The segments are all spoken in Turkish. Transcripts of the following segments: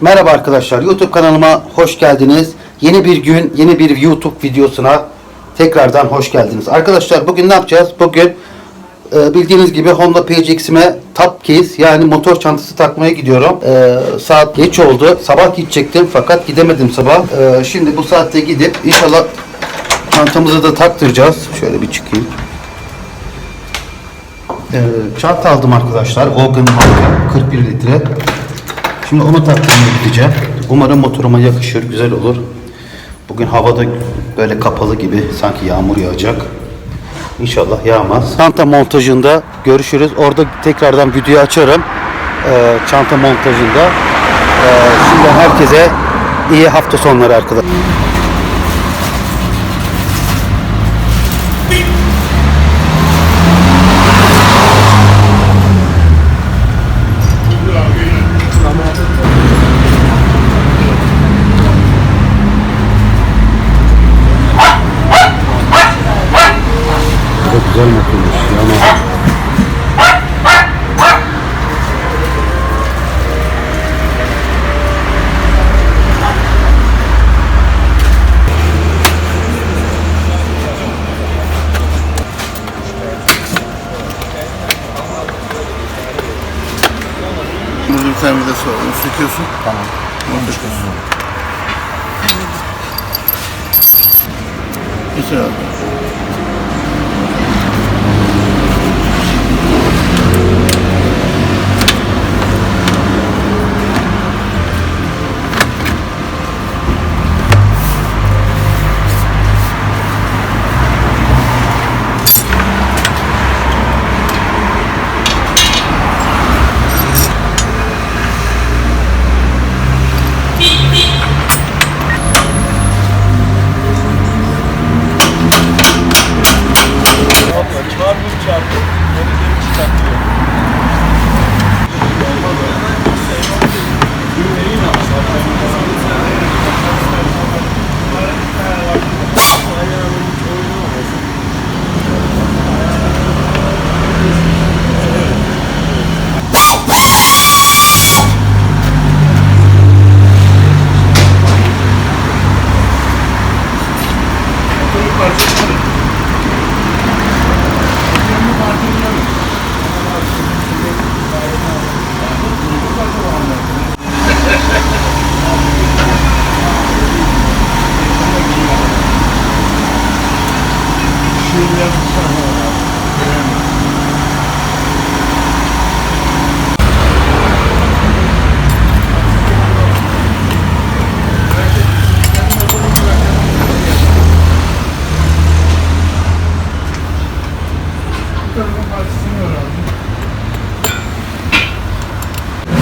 Merhaba arkadaşlar, YouTube kanalıma hoş geldiniz. Yeni bir gün, yeni bir YouTube videosuna tekrardan hoş geldiniz. Arkadaşlar bugün ne yapacağız? Bugün e, bildiğiniz gibi Honda PCX'ime top case yani motor çantası takmaya gidiyorum. E, saat geç oldu. Sabah gidecektim fakat gidemedim sabah. E, şimdi bu saatte gidip inşallah çantamızı da taktıracağız. Şöyle bir çıkayım. Çanta aldım arkadaşlar. Marka 41 litre. Şimdi onu taktırmaya gideceğim. Umarım motoruma yakışır, güzel olur. Bugün havada böyle kapalı gibi sanki yağmur yağacak. İnşallah yağmaz. Çanta montajında görüşürüz. Orada tekrardan videoyu açarım. Ee, çanta montajında. Ee, şimdi herkese iyi hafta sonları arkadaşlar. Güzel. Burada bir tane vidası var. Onu söküyorsun. Tamam. Onu söküyorsun.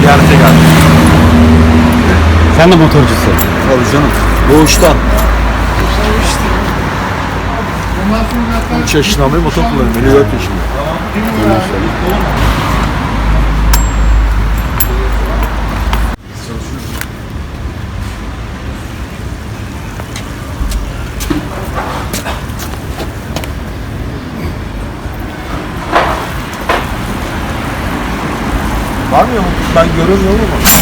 Geçer abi. Sen de motorcusun. Tabii canım. Doğuştan. 3 yaşından beri motor kullanıyorum. 54 yaşında. Var mı? Ben göremiyorum ama.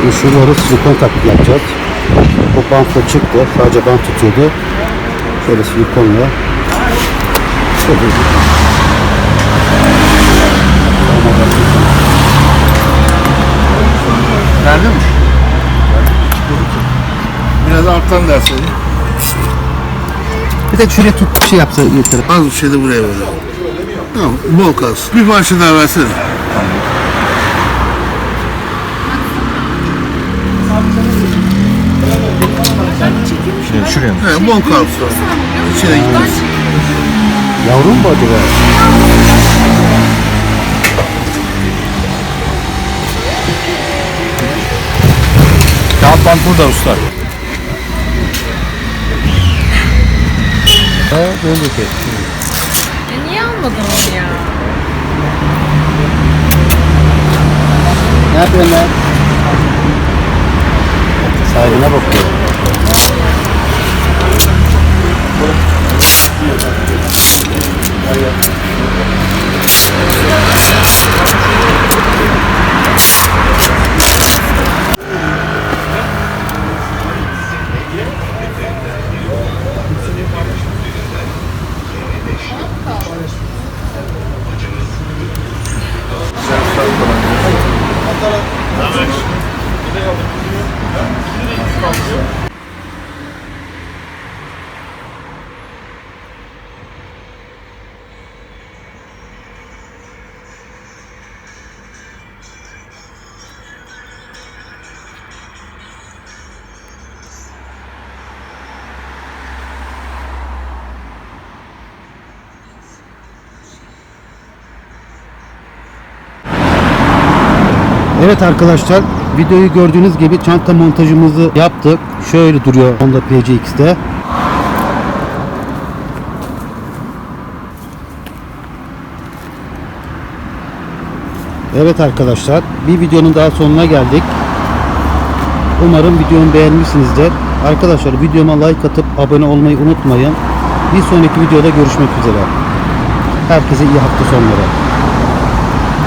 Şimdi şuraları silikon takip yapacağız. Bu bant da çıktı. Sadece bant tutuyordu. Şöyle silikonla. Şöyle. Nerede mi? Biraz alttan dersin. Bir tek şuraya tut şey yapsa yeter. Az bir şey de buraya böyle. Tamam, bol kalsın. Bir parça daha versene. Yani. He, bon kalsın. İçine gitmez. Yavrum mu acaba? Kağıt bant burada usta. E niye almadın onu ya? Ne yapıyorsun lan? Sahibine bakıyor. Evet arkadaşlar videoyu gördüğünüz gibi çanta montajımızı yaptık. Şöyle duruyor Honda PCX'te. Evet arkadaşlar bir videonun daha sonuna geldik. Umarım videomu beğenmişsinizdir. Arkadaşlar videoma like atıp abone olmayı unutmayın. Bir sonraki videoda görüşmek üzere. Herkese iyi hafta sonları.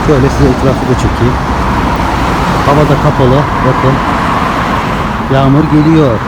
Şöyle size etrafı da çekeyim. Havada kapalı. Bakın. Yağmur geliyor.